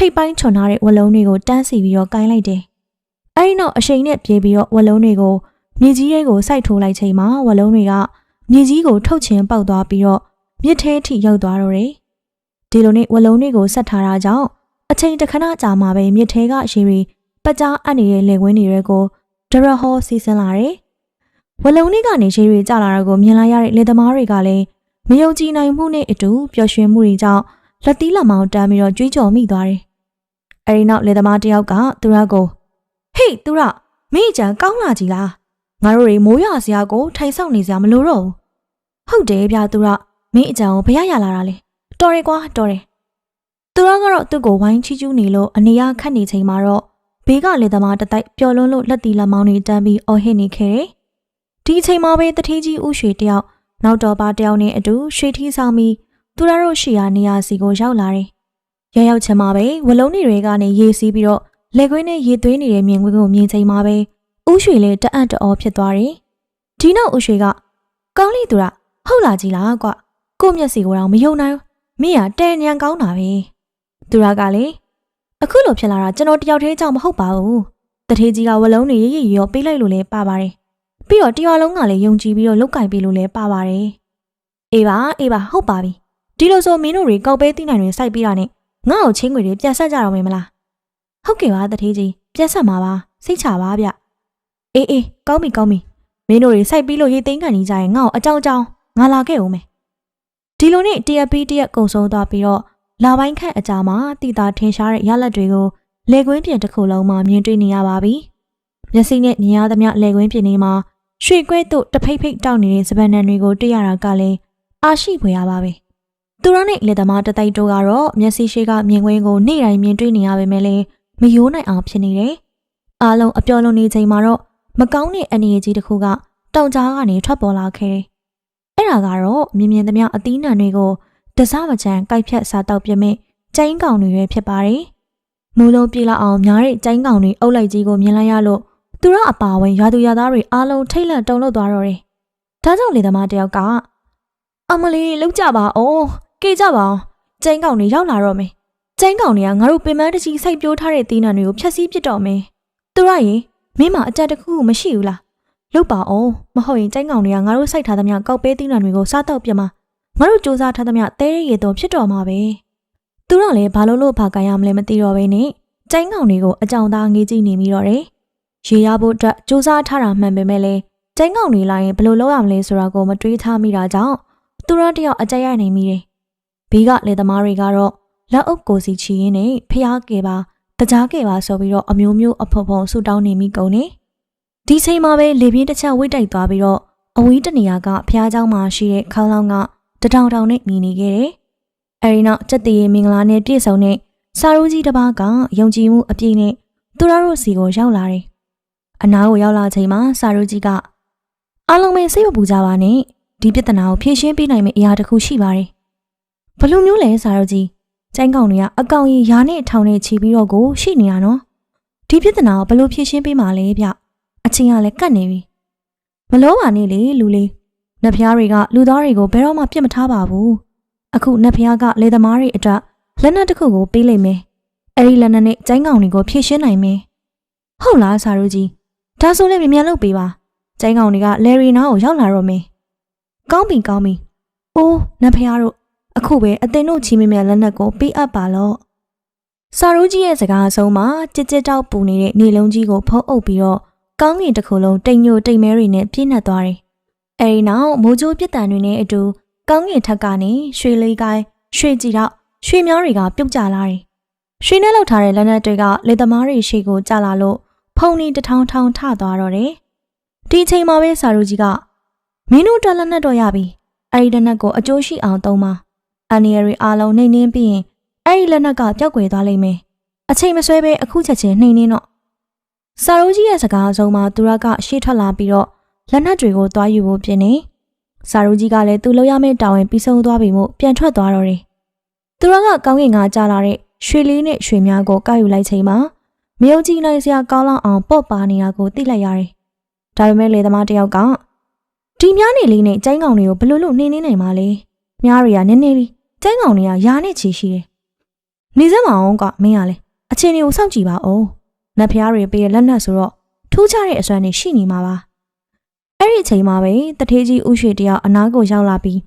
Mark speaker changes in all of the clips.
Speaker 1: ထိတ်ပိုင်းချွန်ထားတဲ့ဝလုံးတွေကိုတန်းစီပြီးတော့ကိုင်းလိုက်တယ်။အဲဒီနောက်အရှိန်နဲ့ပြေးပြီးတော့ဝလုံးတွေကိုမြေကြီးရဲကိုစိုက်ထိုးလိုက်ချိန်မှာဝလုံးတွေကမြေကြီးကိုထုတ်ချင်ပေါက်သွားပြီးတော့မြစ်ထဲထိရောက်သွားတော့တယ်။ဒီလိုနဲ့ဝလုံးတွေကိုဆက်ထားတာကြောင့်အချိန်တစ်ခဏကြာမှပဲမြစ်ထဲကရေတွေပကြားအပ်နေတဲ့လေကွင်းတွေကိုဒရဟောစီးဆင်းလာတယ်။ဝလုံးတွေကနေရေတွေကျလာတာကိုမြင်လာရတဲ့လေသမားတွေကလည်းမယုံကြည်နိုင်မှုနဲ့အတူပျော်ရွှင်မှုတွေကြောင့်လက်သီးလက်မောင်းတမ်းပြီးတော့ကြွေးကြော်မိသွားတယ်။ အဲဒီနောက်လေသမားတစ်ယောက်ကသူရကိုဟေးသူရမင်းအကြံကောင်းလာကြည်လားငါတို့တွေမိုးရွာစရာကိုထိုင်ဆောင်နေစရာမလိုတော့ဘူးဟုတ်တယ်ဗျသူရမင်းအကြံကိုဘရရလာတာလေတော်တယ်ကွာတော်တယ်သူရကတော့သူ့ကိုဝိုင်းချီးကျူးနေလို့အနေရခတ်နေချိန်မှာတော့ဘေးကလေသမားတတိုက်ပျော်လွန်းလို့လက်တီလက်မောင်းတွေတန်းပြီးအော်ဟစ်နေခဲ့တယ်ဒီအချိန်မှာပဲတထေးကြီးဥရွှေတယောက်နောက်တော်ပါတယောက်နဲ့အတူရွှေထီးဆောင်ပြီးသူရတို့ရှိရာနေရာစီကိုရောက်လာတယ် ရရောက်ချင်မှာပဲဝလုံးတွေတွေကနေရေစီးပြီးတော့လက်ခွင်းနဲ့ရေသွေးနေတဲ့မြင်ကွင်းကိုမြင်ချိန်မှာပဲဥရွှေလည်းတအံ့တော်ဖြစ်သွားတယ်ဒီနောက်ဥရွှေကကောင်းလိသူရဟုတ်လာကြည်လားကွကို့မျက်စီကိုတော့မယုံနိုင်မင်းကတဲညံကောင်းတာပဲသူရကလေအခုလိုဖြစ်လာတာကျွန်တော်တယောက်တည်းကြောင့်မဟုတ်ပါဘူးတထေးကြီးကဝလုံးတွေရရရောပေးလိုက်လို့လည်းပါပါတယ်ပြီးတော့တရွာလုံးကလည်းယုံကြည်ပြီးတော့လုတ်ကင်ပေးလို့လည်းပါပါတယ်အေးပါအေးပါဟုတ်ပါပြီဒီလိုဆိုမင်းတို့တွေကောက်ပဲတိနိုင်တွေစိုက်ပြီးတာနဲ့ ငါ့ကိုချင်းငွေတွေပြန်ဆက်ကြတော့မယ်မလားဟုတ်ကဲ့ပါတထေးကြီးပြန်ဆက်မှာပါစိတ်ချပါဗျအေးအေးကောင်းပြီကောင်းပြီမင်းတို့တွေစိုက်ပြီးလို့ရေသိမ်းကန်နေကြရင်ငါ့ကိုအကြောင်းကြောင်းငါလာခဲ့ဦးမယ်ဒီလိုနဲ့တရက်ပြီးတရက်ကုံဆုံးသွားပြီးတော့လာပိုင်းခန့်အကြာမှာတိတာထင်ရှားတဲ့ရလက်တွေကိုလေကွင်းပြင်တစ်ခုလုံးမှာမြင်တွေ့နေရပါပြီမျက်စိနဲ့မြင်ရသမျှလေကွင်းပြင်တွေမှာရွှေကွဲတို့တဖိတ်ဖိတ်တောက်နေတဲ့စပန်နန်တွေကိုတွေ့ရတာကလည်းအာရှိဖွယ်ရပါပဲ သူတို့နဲ့လေသမားတတိုက်တို့ကတော့မျက်စိရှိကမြင်ကွင်းကိုနေ့တိုင်းမြင်တွေ့နေရပေမဲ့လည်းမယိုးနိုင်အောင်ဖြစ်နေတယ်အားလုံးအပြော်လုံးနေချိန်မှာတော့မကောင်းတဲ့အနေအကြီးတစ်ခုကတောင်ကြားကနေထွက်ပေါ်လာခဲ့တယ်။အဲ့ဒါကတော့မြင်မြင်သမျှအသီးနှံတွေကိုတစားမချမ်းကိုက်ဖြတ်စားတောက်ပြမဲ့ကျိုင်းကောင်တွေပဲဖြစ်ပါတယ်။မူလုံးပြေးလာအောင်များတဲ့ကျိုင်းကောင်တွေအုပ်လိုက်ကြီးကိုမြင်လိုက်ရလို့သူရအပါဝင်ရွာသူရွာသားတွေအားလုံးထိတ်လန့်တုန်လှုပ်သွားတော့တယ်။ဒါကြောင့်လေသမားတယောက်က အမလီလောက်ကြပါအောင် ကေကြပါအောင်ကျိုင်းကောင်တွေရောက်လာတော့မယ်။ကျိုင်းကောင်တွေကငါတို့ပင်မတကြီးစိုက်ပြိုးထားတဲ့သီးနှံတွေကိုဖျက်ဆီးပစ်တော့မယ်။သူရရင်မင်းမအကြက်တစ်ခုမရှိဘူးလားလုတ်ပါအောင်မဟုတ်ရင်ကျိုင်းကောင်တွေကငါတို့စိုက်ထားသမျှကောက်ပဲသီးနှံတွေကိုစားတော့ပြမှာငါတို့စူးစမ်းထားသမျှတဲရဲရည်တော့ဖြစ်တော်မှာပဲသူတို့လည်းဘာလို့လို့ဘာကြရမလဲမသိတော့ဘဲနဲ့ကျိုင်းကောင်တွေကိုအကြောင်သားငေးကြည့်နေမိတော့တယ်ရေရဖို့အတွက်စူးစမ်းထားတာမှန်ပေမဲ့လည်းကျိုင်းကောင်တွေလာရင်ဘယ်လိုလုပ်ရမလဲဆိုတာကိုမတွေးထားမိတာကြောင့်သူတို့တယောက်အကြက်ရိုက်နေမိတယ် ဘေးကလေသမားတွေကတော့လက်အုပ်ကိုစီချီရင်းနဲ့ဖျားကေပါတကြားကေပါဆိုပြီးတော့အမျိုးမျိုးအဖုံဖုံဆူတောင်းနေမိကုန်နေဒီချိန်မှာပဲလေပြင်းတစ်ချက်ဝိတ်တိုက်သွားပြီးတော့အဝီးတနေရာကဖျားเจ้าမှာရှိတဲ့ခေါင်းလောင်းကတထောင်ထောင်နဲ့မြည်နေခဲ့တယ်။အဲဒီနောက်စက်တရေမင်္ဂလာနဲ့ပြည့်စုံတဲ့စာရိုးကြီးတစ်ပါးကယုံကြည်မှုအပြည့်နဲ့သူတို့စီကိုရောက်လာတယ်။အနားကိုရောက်လာချိန်မှာစာရိုးကြီးကအားလုံးပဲစိတ်မပူကြပါနဲ့ဒီပြဿနာကိုဖြေရှင်းပေးနိုင်မယ့်အရာတစ်ခုရှိပါတယ်။ ဘလို့မျိုးလဲစာရိုးကြီးကျိုင်းကောင်တွေကအကောင်ကြီးရာနဲ့ထောင်နဲ့ခြီးပြီးတော့ကိုရှိနေရနော်။ဒီပြဿနာကိုဘလို့ဖြေရှင်းပေးမှာလဲဗျ။အချင်းကလည်းကတ်နေပြီ။မလို့ပါနဲ့လေလူလေး။နတ်ဖျားတွေကလူသားတွေကိုဘယ်တော့မှပြစ်မထားပါဘူး။အခုနတ်ဖျားကလေသမားတွေအတွက်လက်နက်တစ်ခုကိုပေးလိုက်မယ်။အဲဒီလက်နက်နဲ့ကျိုင်းကောင်တွေကိုဖြည့်ရှင်းနိုင်မယ်။ဟုတ်လားစာရိုးကြီး။ဒါဆိုလည်းမြန်မြန်လုပ်ပေးပါ။ကျိုင်းကောင်တွေကလယ်ရီနာကိုရောက်လာတော့မယ်။ကောင်းပြီကောင်းပြီ။အိုးနတ်ဖျားတို့ အခုပဲအသင်တို့ချီးမြမြလက်နက်ကိုပေးအပ်ပါလော့။စာရိုးကြီးရဲ့စကားအဆုံးမှာကြစ်ကြစ်တောက်ပူနေတဲ့နေလုံးကြီးကိုဖုံးအုပ်ပြီးတော့ကောင်းကင်တစ်ခုလုံးတိမ်ညိုတိမ်မဲတွေနဲ့ပြည့်နှက်သွားတယ်။အဲဒီနောက်မိုးကြိုးပြစ်တန်တွေနဲ့အတူကောင်းကင်ထက်ကနေရွှေလေးကိုင်းရွှေကြည်တော့ရွှေမြောင်းတွေကပြုတ်ကျလာတယ်။ရွှေနဲ့လောက်ထားတဲ့လက်နက်တွေကလေသမားတွေရှေ့ကိုကျလာလို့ဖုန်နီတထောင်ထောင်ထသွားတော့တယ်။ဒီအချိန်မှာပဲစာရိုးကြီးကမင်းတို့တက်လက်နက်တော့ရပြီ။အဲဒီလက်နက်ကိုအကျိုးရှိအောင်သုံးပါ။ အန်နီယရီအားလုံးနှိမ့်နှင်းပြီးရင်အဲဒီလက်နက်ကပျောက်ကွယ်သွားလိမ့်မယ်။အချိန်မဆွဲဘဲအခုချက်ချင်းနှိမ့်နှင်းတော့စာရိုးကြီးရဲ့စကားအဆုံးမှာသူရကရှေ့ထွက်လာပြီးတော့လက်နက်တွေကိုသွားယူဖို့ပြင်နေ။စာရိုးကြီးကလည်းသူ့လောက်ရမယ့်တာဝန်ပြီးဆုံးသွားပြီမို့ပြန်ထွက်သွားတော့တယ်။သူရကကောင်းကင်ကကြာလာတဲ့ရွှေလေးနဲ့ရွှေများကိုကောက်ယူလိုက်ချိန်မှာမယုံကြည်နိုင်စရာကောင်းလောက်အောင်ပေါ့ပါနေတာကိုသိလိုက်ရတယ်။ဒါပေမဲ့လေသမားတယောက်ကဒီများနေလေးနဲ့ကျိုင်းကောင်တွေကိုဘလို့လို့နှင်းနေနိုင်မှာလဲ။များတွေကနည်းနည်းလေး ကျိုင်းကောင်တွေကယာနဲ့ချီရှိတယ်။နေစမ်းမအောင်ကမင်းရလေအချင်းတွေကိုစောင့်ကြည့်ပါဦးနတ်ဖျားတွေပေးတဲ့လက်နက်ဆိုတော့ထူးခြားတဲ့အစွမ်းတွေရှိနေမှာပါအဲ့ဒီအချိန်မှာပဲတထေးကြီးဥရွှေတယောက်အနားကိုရောက်လာပြီး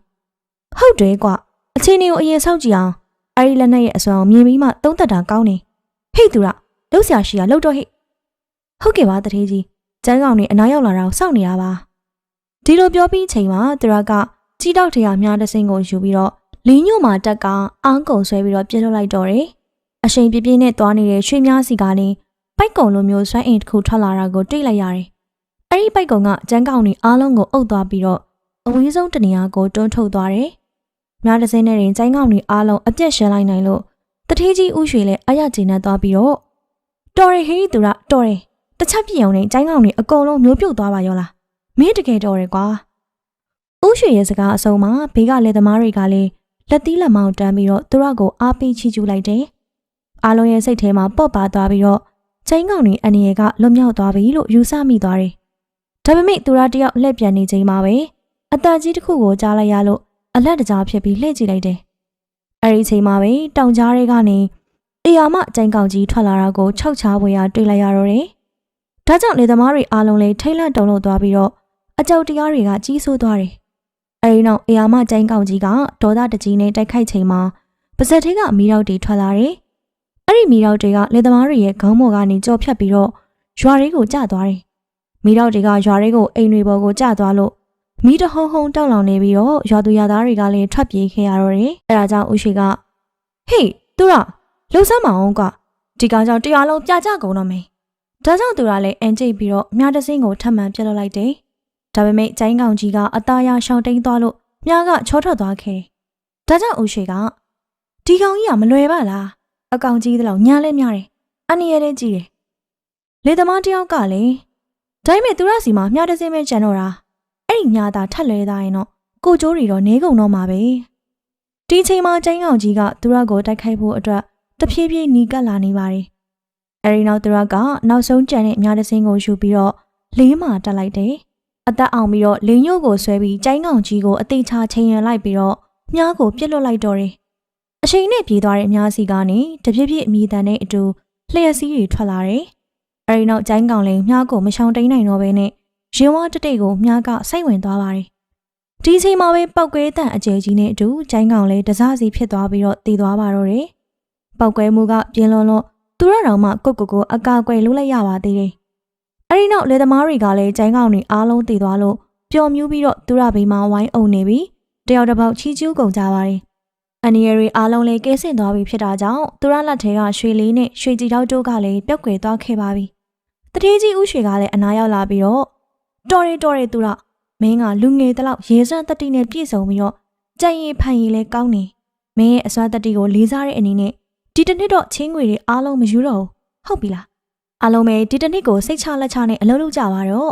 Speaker 1: ဟုတ်တယ်ကွအချင်းတွေကိုအရင်စောင့်ကြည့်အောင်အဲ့ဒီလက်နက်ရဲ့အစွမ်းကိုမြင်ပြီးမှသုံးသက်တာကောင်းနေဟိတ်သူရလှုပ်ရှားရှိရလှုပ်တော့ဟိတ်ဟုတ်ကဲ့ပါတထေးကြီးကျန်းကောင်တွေအနားရောက်လာတာကိုစောင့်နေရပါဒီလိုပြောပြီးချိန်မှာသူရကကြီးတောက်ထရာများတဲ့စိန်ကိုယူပြီးတော့ လင်းညို့မှာတက်ကအာကုံဆွဲပြီးတော့ပြစ်လွတ်လိုက်တော့တယ်အရှိန်ပြပြင်းနဲ့သွားနေတဲ့ရွှေများစီကနေပိုက်ကုံလိုမျိုးဆွဲအိမ်တစ်ခုထွက်လာတာကိုတွေ့လိုက်ရတယ်။အဲဒီပိုက်ကုံကကျန်းကောင်တွေအားလုံးကိုအုပ်သွားပြီးတော့အဝေးဆုံးတနေရာကိုတွန်းထုတ်သွားတယ်။များတစ်စင်းနဲ့ရင်ကျန်းကောင်တွေအားလုံးအပြက်ရှင်းလိုက်နိုင်လို့တထေးကြီးဥရွှေလည်းအရကျဉ်နဲ့သွားပြီးတော့တော်ရဟေးသူရတော်ရတခြားပြအောင်နဲ့ကျန်းကောင်တွေအကုန်လုံးမျိုးပြုတ်သွားပါရောလား။မင်းတကယ်တော်ရကွာ။ဥရွှေရဲ့စကားအစုံမှာဘေးကလက်သမားတွေကလည်း လက်သီးလက်မောင်းတန်းပြီးတော့သူရကိုအားပေးချီးကျူးလိုက်တယ်။အားလုံးရဲ့စိတ်ထဲမှာပော့ပါသွားပြီးတော့ချင်းကောင်တွေအနေရကလွတ်မြောက်သွားပြီလို့ယူဆမိသွားတယ်။ဒါပေမဲ့သူရတယောက်လှည့်ပြန်နေချိန်မှာပဲအတန်ကြီးတစ်ခုကိုကြားလိုက်ရလို့အလက်တကြားဖြစ်ပြီးလှည့်ကြည့်လိုက်တယ်။အဲဒီချိန်မှာပဲတောင်ကြားတွေကနေအေယာမချင်းကောင်ကြီးထွက်လာတာကိုခြောက်ချားဝေရတွေ့လိုက်ရတော့တယ်။ဒါကြောင့်နေသမားတွေအားလုံးလည်းထိတ်လန့်တုန်လှုပ်သွားပြီးတော့အကြောက်တရားတွေကကြီးဆိုးသွားတယ်။ အဲဒီနောက်အေယာမချင်းကောင်ကြီးကဒေါသတကြီးနဲ့တိုက်ခိုက်ချိန်မှာပါဇက်သေးကအမီးရောက်တွေထွက်လာတယ်။အဲ့ဒီမီးရောက်တွေကလက်သမားတွေရဲ့ခေါင်းပေါ်ကနေကြော်ဖြတ်ပြီးတော့ရွာတွေကိုကျသွားတယ်။မီးရောက်တွေကရွာတွေကိုအိမ်တွေပေါ်ကိုကျသွားလို့မီးတဟုံဟုံတောက်လောင်နေပြီးတော့ရွာသူရွာသားတွေကလည်းထွက်ပြေးခဲ့ရတော့တယ်။အဲဒါကြောင့်ဦးရှိကဟေးသူရလှုပ်ဆမ်းမအောင်ကဒီကောင်ကြောင့်တရားလုံးပြကြကုန်တော့မယ်။ဒါကြောင့်သူရလည်းအန်ကျိတ်ပြီးတော့မြားတစင်းကိုထပ်မံပြစ်လွတ်လိုက်တယ်။ ဒါပေမဲ့ကျိုင်းကောင်ကြီးကအသားရရှောင်းတိန်သွားလို့မြားကချောထွက်သွားခဲ့တယ်။ဒါကြောင့်ဦးရှိကဒီကောင်ကြီးကမလွယ်ပါလား။အကောင်ကြီးတလောက်ညားလဲများတယ်။အနည်းရဲလဲကြီးတယ်။လေသမားတယောက်ကလည်းဒါပေမဲ့သူရစီမှာမြားတစင်းပဲကြံတော့တာ။အဲ့ဒီမြားသားထက်လဲသားရင်တော့ကိုကျိုးတွေတော့နေကုန်တော့မှာပဲ။ဒီချိန်မှာကျိုင်းကောင်ကြီးကသူရကိုတိုက်ခိုက်ဖို့အတွက်တဖြည်းဖြည်းနီးကပ်လာနေပါတယ်။အဲဒီနောက်သူရကနောက်ဆုံးကြံတဲ့မြားတစင်းကိုယူပြီးတော့လေးမှာတက်လိုက်တယ်။ အသက်အောင်ပြီးတော့လင်းညို့ကိုဆွဲပြီးကျိုင်းကောင်ကြီးကိုအသေးချချိန်ရလိုက်ပြီးတော့မြားကိုပြစ်လွတ်လိုက်တော့တယ်။အချိန်နဲ့ပြေးသွားတဲ့အများစီကနေတပြည့်ပြည့်အမိတန်နဲ့အတူလျှက်စီးတွေထွက်လာတယ်။အဲဒီနောက်ကျိုင်းကောင်လည်းမြားကိုမရှောင်တိန်နိုင်တော့ဘဲနဲ့ရင်ဝါတတိတ်ကိုမြားကစိတ်ဝင်သွားပါတယ်။ဒီချိန်မှာပဲပောက်ကွဲတန်အကျယ်ကြီးနဲ့အတူကျိုင်းကောင်လည်းတစားစီဖြစ်သွားပြီးတော့တည်သွားပါတော့တယ်။ပောက်ကွဲမှုကပြင်းလွန်လို့သူရတော်မှကိုကိုကိုအကာအကွယ်လုပ်လိုက်ရပါသေးတယ်။ အဲဒီနောက်လေသမားတွေကလည်းကျိုင်းကောင်တွေအားလုံးတည်သွားလို့ပျော်မြူးပြီးတော့သူရဘေးမှာဝိုင်းအုံနေပြီးတယောက်တစ်ပေါက်ချီကျူးကုန်ကြပါတယ်။အန်နီရီအားလုံးလည်းကဲဆင့်သွားပြီဖြစ်တာကြောင့်သူရလက်ထဲကရွှေလေးနဲ့ရွှေကြည်တောက်တို့ကလည်းပျောက်ကွယ်သွားခဲ့ပါပြီ။တထေးကြီးဦးရွှေကလည်းအနားရောက်လာပြီးတော့တော်ရီတော်ရီသူရမင်းကလူငယ်တလောက်ရေစွမ်းတတိနဲ့ပြည့်စုံပြီးတော့ကြံရည်ဖန်ရည်လဲကောင်းနေမင်းရဲ့အစွမ်းတတိကိုလေးစားတဲ့အနေနဲ့ဒီတစ်နှစ်တော့ချင်းငွေတွေအားလုံးမယူတော့ဘူးဟုတ်ပြီလား အားလုံးပဲဒီတစ်နှစ်ကိုစိတ်ချလက်ချနဲ့အလုပ်လုပ်ကြပါတော့